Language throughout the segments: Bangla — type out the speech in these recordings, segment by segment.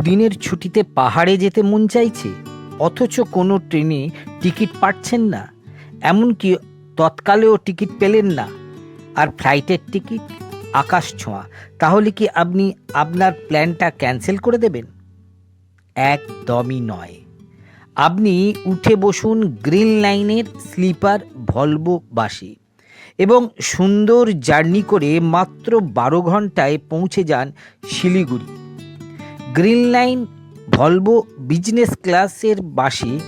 দুদিনের ছুটিতে পাহাড়ে যেতে মন চাইছে? অথচ কোনো ট্রেনে টিকিট পাচ্ছেন না। এমনকি তৎকালেও টিকিট পেলেন না। আর ফ্লাইটের টিকিট? আকাশ ছোঁয়া। তাহলে কি আপনি আপনার প্ল্যানটা ক্যান্সেল করে দেবেন? একদমই নয়। আপনি উঠে বসুন গ্রিন লাইনের স্লিপার ভলভো বাসে এবং সুন্দর জার্নি করে মাত্র বারো ঘন্টায় পৌঁছে যান Siliguri. Green line Volvo business ক্লাসের বাসে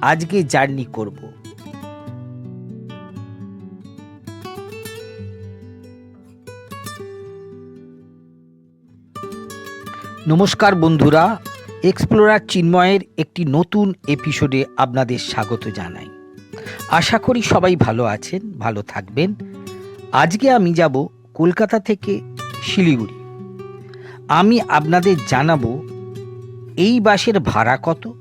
আজকে জার্নি করব। নমস্কার বন্ধুরা, এক্সপ্লোরার চিন্ময়ের একটি নতুন এপিসোডে আপনাদের স্বাগত জানাই। আশা করি সবাই ভালো আছেন, ভালো থাকবেন। আজকে আমি যাব কলকাতা থেকে শিলিগুড়ি। আমি আপনাদের জানাব এই বাসের ভাড়া কত?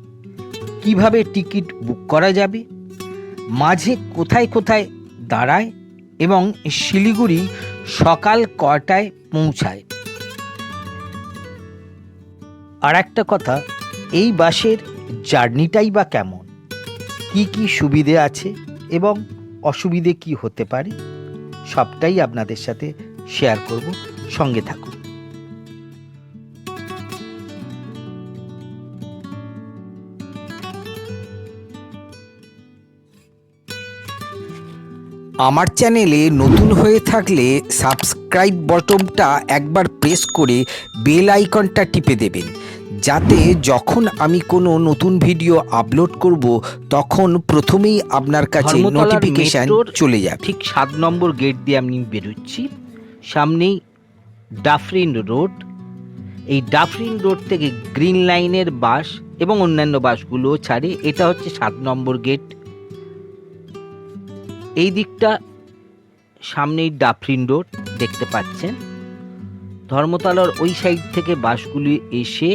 কীভাবে টিকিট বুক করা যাবে? মাঝে কোথায় কোথায় দাঁড়ায় এবং শিলিগুড়ি সকাল কটায় পৌঁছায়? আর একটা কথা, এই বাসের জার্নিটাই বা কেমন? কি কি সুবিধে আছে এবং অসুবিধে কি হতে পারে? সবটাই আপনাদের সাথে শেয়ার করব। সঙ্গে থাকুন। আমার চ্যানেলে নতুন হয়ে থাকলে সাবস্ক্রাইব বটনটা একবার প্রেস করে বেল আইকনটা টিপে দেবেন। যাতে যখন আমি কোনো নতুন ভিডিও আপলোড করব তখন প্রথমেই আপনার কাছে নোটিফিকেশন চলে যাবে। ঠিক সাত নম্বর গেট দিয়ে আমি বেরোচ্ছি। সামনেই ডাফরিন রোড এই ডাফরিন রোড থেকে গ্রিন লাইনের বাস এবং অন্যান্য বাসগুলো ছাড়ে। এটা হচ্ছে সাত নম্বর গেট এই দিকটা সামনেই ডাফরিন রোড দেখতে পাচ্ছেন। ধর্মতলার ওই সাইড থেকে বাসগুলি এসে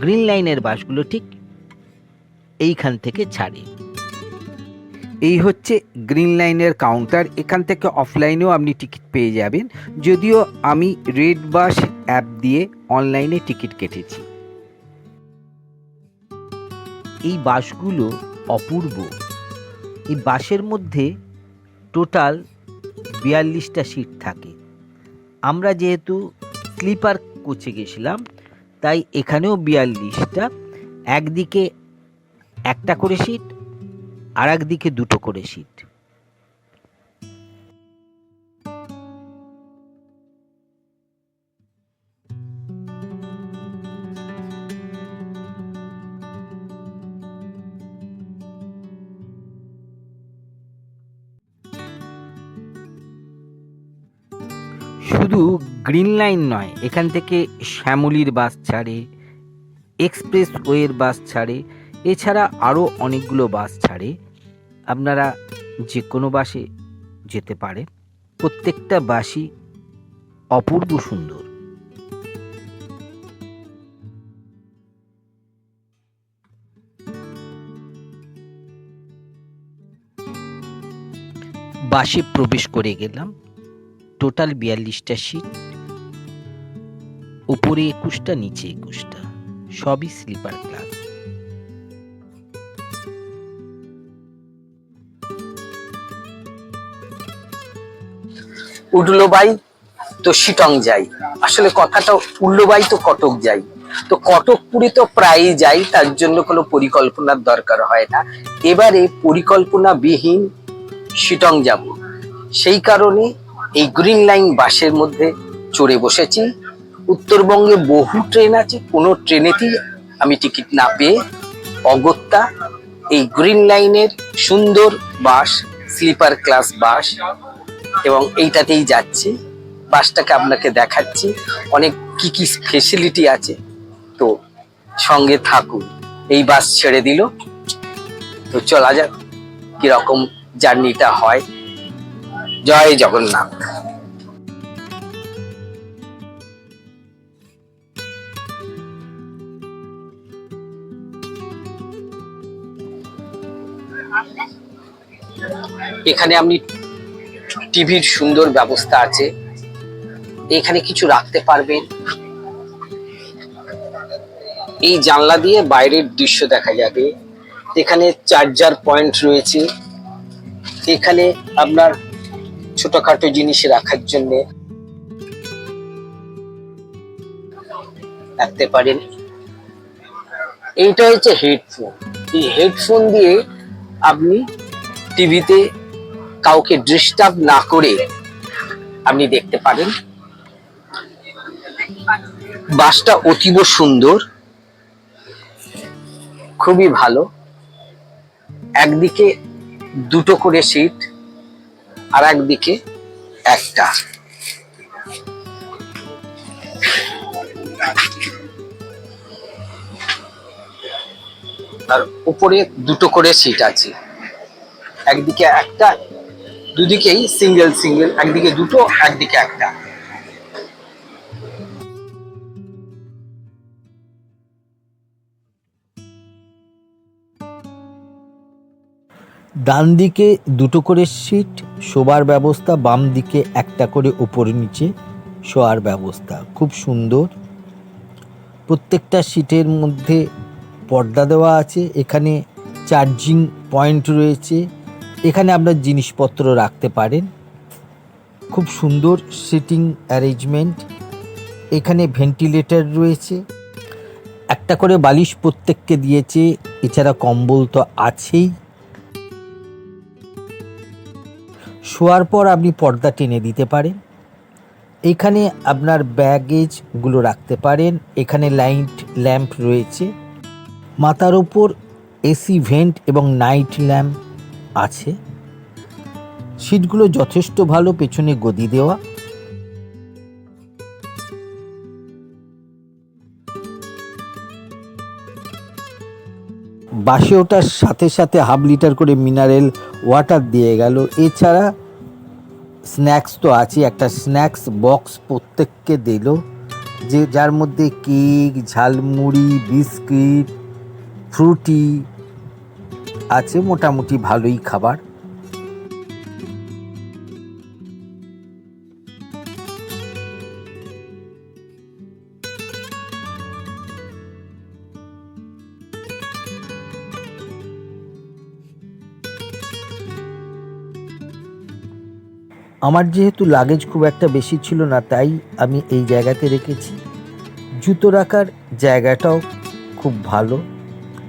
গ্রিন লাইনের বাসগুলো ঠিক এইখান থেকে ছাড়ে। এই হচ্ছে গ্রিন লাইনের কাউন্টার। এখান থেকে অফলাইনেও আপনি টিকিট পেয়ে যাবেন। যদিও আমি রেড বাস অ্যাপ দিয়ে অনলাইনে টিকিট কেটেছি। এই বাসগুলো অপূর্ব। এই বাসের মধ্যে টোটাল বিয়াল্লিশটা সিট থাকে। আমরা যেহেতু স্লিপার কোচে গেছিলাম, তাই এখানেও বিয়াল্লিশটা। একদিকে একটা করে সিট আর একদিকে দুটো করে সিট। শুধু গ্রিন লাইন নয়, এখান থেকে শ্যামলির বাস ছাড়ে, এক্সপ্রেস ওয়ের বাস ছাড়ে, এছাড়া আরও অনেকগুলো বাস ছাড়ে। আপনারা যে কোনো বাসে যেতে পারেন। প্রত্যেকটা বাসই অপূর্ব সুন্দর। বাসে প্রবেশ করে গেলাম। টোটাল বিয়াল্লিশটা সিট উপরে একুশটা, নিচে একুশটা, সবই স্লিপার ক্লাস উঠল বাই তো শিটং যাই। আসলে কথাটা উঠল বাই তো কটক যাই। তো কটকপুরে তো প্রায়ই যাই, তার জন্য কোনো পরিকল্পনার দরকার হয় না। এবারে পরিকল্পনা বিহীন শিটং যাব। সেই কারণে এই গ্রিন লাইন বাসের মধ্যে চড়ে বসেছি। উত্তরবঙ্গে বহু ট্রেন আছে, কোনো ট্রেনেতেই আমি টিকিট না পেয়ে অগত্যা এই গ্রিন লাইনের সুন্দর বাস, স্লিপার ক্লাস বাস এবং এইটাতেই যাচ্ছি। বাসটাকে আপনাকে দেখাচ্ছি, অনেক কি কি ফেসিলিটি আছে। তো সঙ্গে থাকুন, এই বাস ছেড়ে দিল। তো চলা যাক, কীরকম জার্নিটা হয়। জয় জগন্নাথ। এখানে আপনি টিভির সুন্দর ব্যবস্থা আছে। এখানে কিছু রাখতে পারবেন। এই জানলা দিয়ে বাইরের দৃশ্য দেখা যাবে। এখানে চার্জার পয়েন্ট রয়েছে। এখানে আপনার ছোটখাটো জিনিস রাখার জন্য রাখতে পারেন। এইটা হচ্ছে হেডফোন এই হেডফোন দিয়ে আপনি টিভিতে কাউকে ডিস্টার্ব না করে আপনি দেখতে পারেন। বাসটা অতীব সুন্দর, খুবই ভালো। একদিকে দুটো করে সিট আর একদিকে একটা। আর উপরে দুটো করে সিট আছে। একদিকে একটা, দুদিকেই সিঙ্গেল সিঙ্গেল একদিকে দুটো, একদিকে একটা। ডান দিকে দুটো করে সিট, শোবার ব্যবস্থা, বাম দিকে একটা করে উপরে নিচে শোয়ার ব্যবস্থা। খুব সুন্দর। প্রত্যেকটা সিটের মধ্যে পর্দা দেওয়া আছে, এখানে চার্জিং পয়েন্ট রয়েছে, এখানে আপনার জিনিসপত্র রাখতে পারেন। খুব সুন্দর সিটিং অ্যারেঞ্জমেন্ট, এখানে ভেন্টিলেটর রয়েছে। একটা করে বালিশ প্রত্যেককে দিয়েছে, এছাড়া কম্বল তো আছেই। শোয়ার পর আপনি পর্দা টেনে দিতে পারেন। এখানে আপনার ব্যাগেজগুলো রাখতে পারেন। এখানে লাইট ল্যাম্প রয়েছে। মাথার ওপর এসি ভেন্ট এবং নাইট ল্যাম্প আছে। সিটগুলো যথেষ্ট ভালো, পেছনে গদি দেওয়া। বাসে ওঠার সাথে সাথে হাফ লিটার করে মিনারেল ওয়াটার দিয়ে গেল। এছাড়া স্ন্যাক্স তো আছে একটা স্ন্যাক্স বক্স প্রত্যেককে দিল। যে যার মধ্যে কেক ঝালমুড়ি বিস্কিট ফ্রুটি আছে, মোটামুটি ভালোই খাবার। আমার যেহেতু লাগেজ খুব একটা বেশি ছিল না, তাই আমি এই জায়গাতে রেখেছি। জুতো রাখার জায়গাটাও খুব ভালো,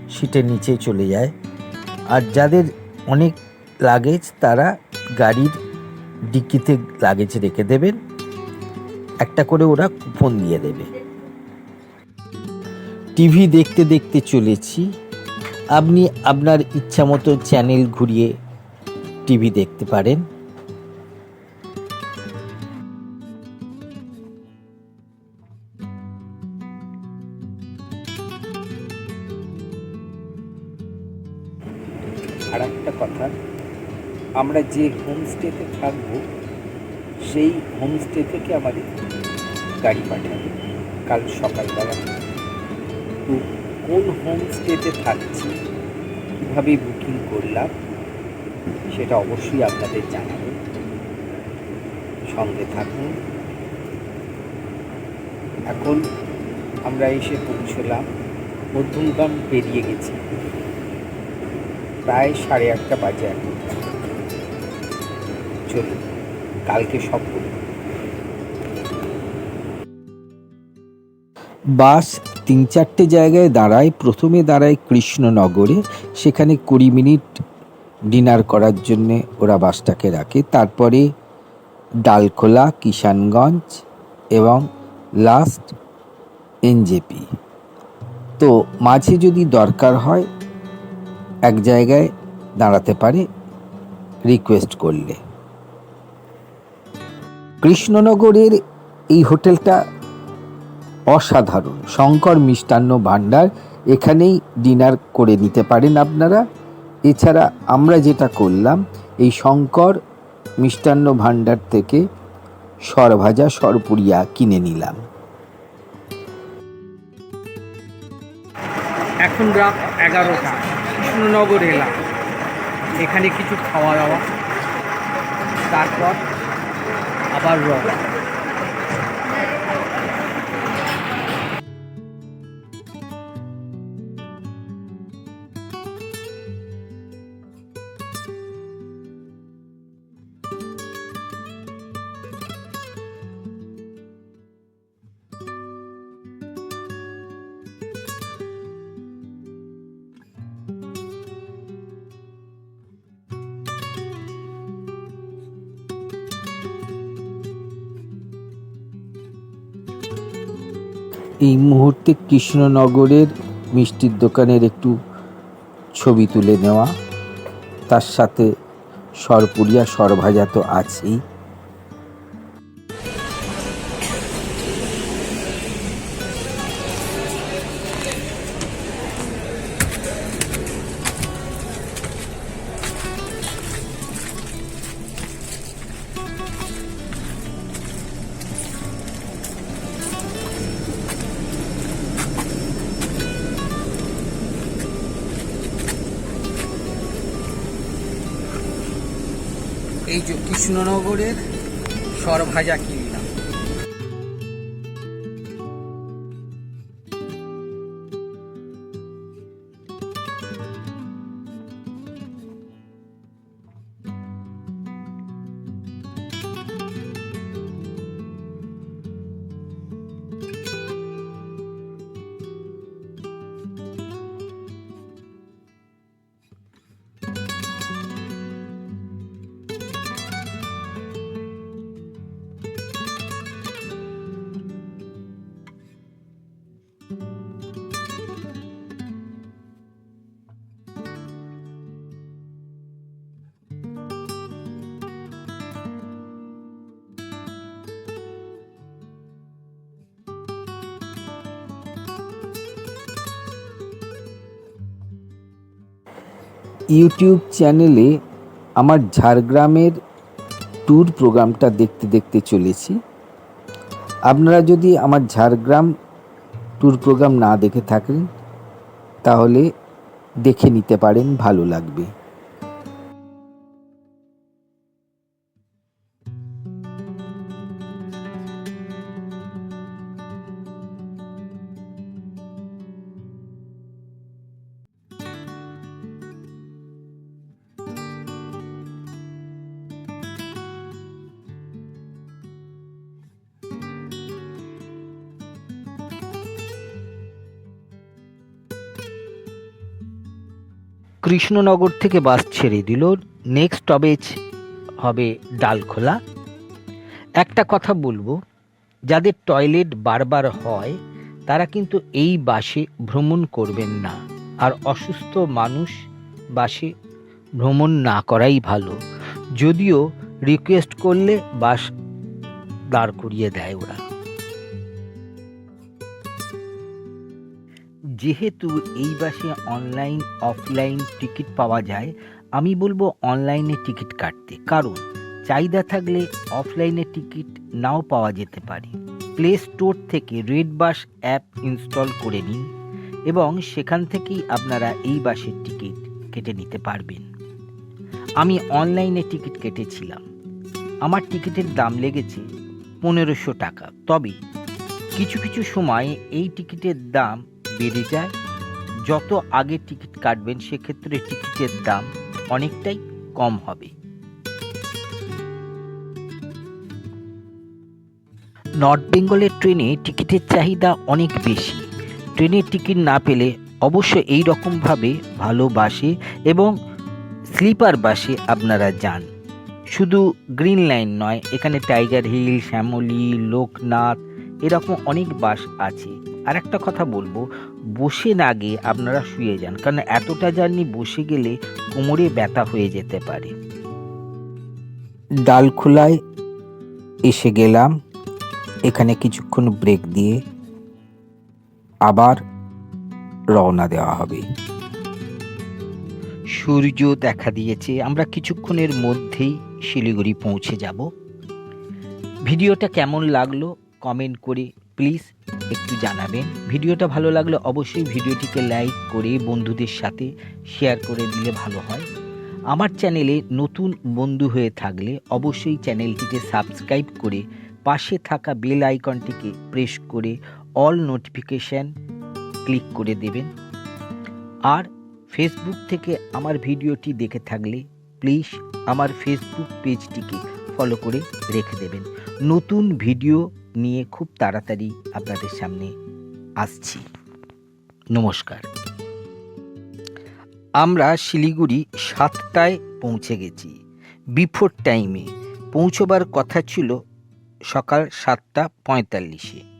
সিটের নিচে চলে যায়। আর যাদের অনেক লাগেজ তারা গাড়ির ডিক্কিতে লাগেজ রেখে দেবেন। একটা করে ওরা কুপন দিয়ে দেবে। টিভি দেখতে দেখতে চলেছি। আপনি আপনার ইচ্ছা মতো চ্যানেল ঘুরিয়ে টিভি দেখতে পারেন। আমরা যে হোমস্টেতে থাকব, সেই হোমস্টে থেকে আমাদের গাড়ি পাঠাবে। কাল সকালবেলা। তো কোন হোমস্টেতে থাকছি, কীভাবে বুকিং করলাম, সেটা অবশ্যই আপনাদের জানাব। সঙ্গে থাকুন। এখন আমরা এসে পৌঁছলাম, মধ্যমগ্রাম পেরিয়ে গেছি। প্রায় সাড়ে আটটা বাজে এখন। চলুন কালকে সব বলব। বাস তিন চারটে জায়গায় দাঁড়ায়, প্রথমে দাঁড়ায় কৃষ্ণনগরে, সেখানে কুড়ি মিনিট ডিনার করার জন্যে ওরা বাসটাকে রাখে। তারপরে ডালখোলা, কিষানগঞ্জ এবং লাস্ট এনজেপি। তো মাঝে যদি দরকার হয়, এক জায়গায় দাঁড়াতে পারে, রিকোয়েস্ট করলে। কৃষ্ণনগরের এই হোটেলটা অসাধারণ। শঙ্কর মিষ্টান্ন ভাণ্ডার এখানেই ডিনার করে নিতে পারেন আপনারা। এছাড়া আমরা যেটা করলাম, এই শঙ্কর মিষ্টান্ন ভাণ্ডার থেকে সরভাজা সরপুরিয়া কিনে নিলাম। এখন রাত এগারোটা। কৃষ্ণনগর এলাম। এখানে কিছু খাওয়া দাওয়া। তারপর আবার রওনা এই মুহূর্তে কৃষ্ণনগরের মিষ্টির দোকানের একটু ছবি তুলে নেওয়া। তার সাথে সরপুরিয়া সরভাজা তো আছেই। কৃষ্ণনগরের সরভাজা কিনলাম ইউটিউব চ্যানেলে আমার ঝাড়গ্রামের ট্যুর প্রোগ্রামটা দেখতে দেখতে চলেছি। আপনারা যদি আমার ঝাড়গ্রাম ট্যুর প্রোগ্রাম না দেখে থাকেন, তাহলে দেখে নিতে পারেন, ভালো লাগবে। কৃষ্ণনগর থেকে বাস ছেড়ে দিল। নেক্সট স্টপেজ হবে ডালখোলা। একটা কথা বলব, যাদের টয়লেট বারবার হয়, তারা কিন্তু এই বাসে ভ্রমণ করবেন না। আর অসুস্থ মানুষ বাসে ভ্রমণ না করাই ভালো। যদিও রিকোয়েস্ট করলে বাস দাঁড় করিয়ে দেয় ওরা। যেহেতু এই বাসে অনলাইন অফলাইন টিকিট পাওয়া যায়, আমি বলব অনলাইনে টিকিট কাটতে। কারণ, চাহিদা থাকলে অফলাইনে টিকিট নাও পাওয়া যেতে পারে। প্লে স্টোর থেকে রেড বাস অ্যাপ ইনস্টল করে নিন এবং সেখান থেকেই আপনারা এই বাসের টিকিট কেটে নিতে পারবেন। আমি অনলাইনে টিকিট কেটেছিলাম। আমার টিকিটের দাম লেগেছে পনেরোশো টাকা। তবে কিছু কিছু সময় এই টিকিটের দাম বেড়ে যায়, যত আগে টিকিট কাটবেন সেক্ষেত্রে টিকিটের দাম অনেকটাই কম হবে। নর্থ বেঙ্গলের ট্রেনে টিকিটের চাহিদা অনেক বেশি। ট্রেনের টিকিট না পেলে অবশ্য এই রকমভাবে ভালো বাসে এবং স্লিপার বাসে আপনারা যান। শুধু গ্রিন লাইন নয়, এখানে টাইগার হিল, শ্যামলী, লোকনাথ, এরকম অনেক বাস আছে। আর একটা কথা বলব বসে না গিয়ে আপনারা শুয়ে যান কারণ এতটা জার্নি বসে গেলে কোমরে ব্যথা হয়ে যেতে পারে। ডালখোলায় এসে গেলাম এখানে কিছুক্ষণ ব্রেক দিয়ে আবার রওনা দেওয়া হবে। সূর্য দেখা দিয়েছে আমরা কিছুক্ষণের মধ্যেই শিলিগুড়ি পৌঁছে যাব। ভিডিওটা কেমন লাগল কমেন্ট করে প্লিজ একটু জানাবেন। ভিডিওটা ভালো লাগলে অবশ্যই ভিডিওটিকে লাইক করে বন্ধুদের সাথে শেয়ার করে দিলে ভালো হয়। আমার চ্যানেলে নতুন বন্ধু হয়ে থাকলে অবশ্যই চ্যানেলটিকে সাবস্ক্রাইব করে পাশে থাকা বেল আইকনটিকে প্রেস করে অল নোটিফিকেশান ক্লিক করে দেবেন। আর ফেসবুক থেকে আমার ভিডিওটি দেখে থাকলে প্লিজ আমার ফেসবুক পেজটিকে ফলো করে রেখে দেবেন। নতুন ভিডিও নিয়ে খুব তাড়াতাড়ি আপনাদের সামনে আসছি। নমস্কার। আমরা শিলিগুড়ি সাতটায় পৌঁছে গেছি। বিফোর টাইমে পৌঁছবার কথা ছিল সকাল সাতটা পঁয়তাল্লিশে।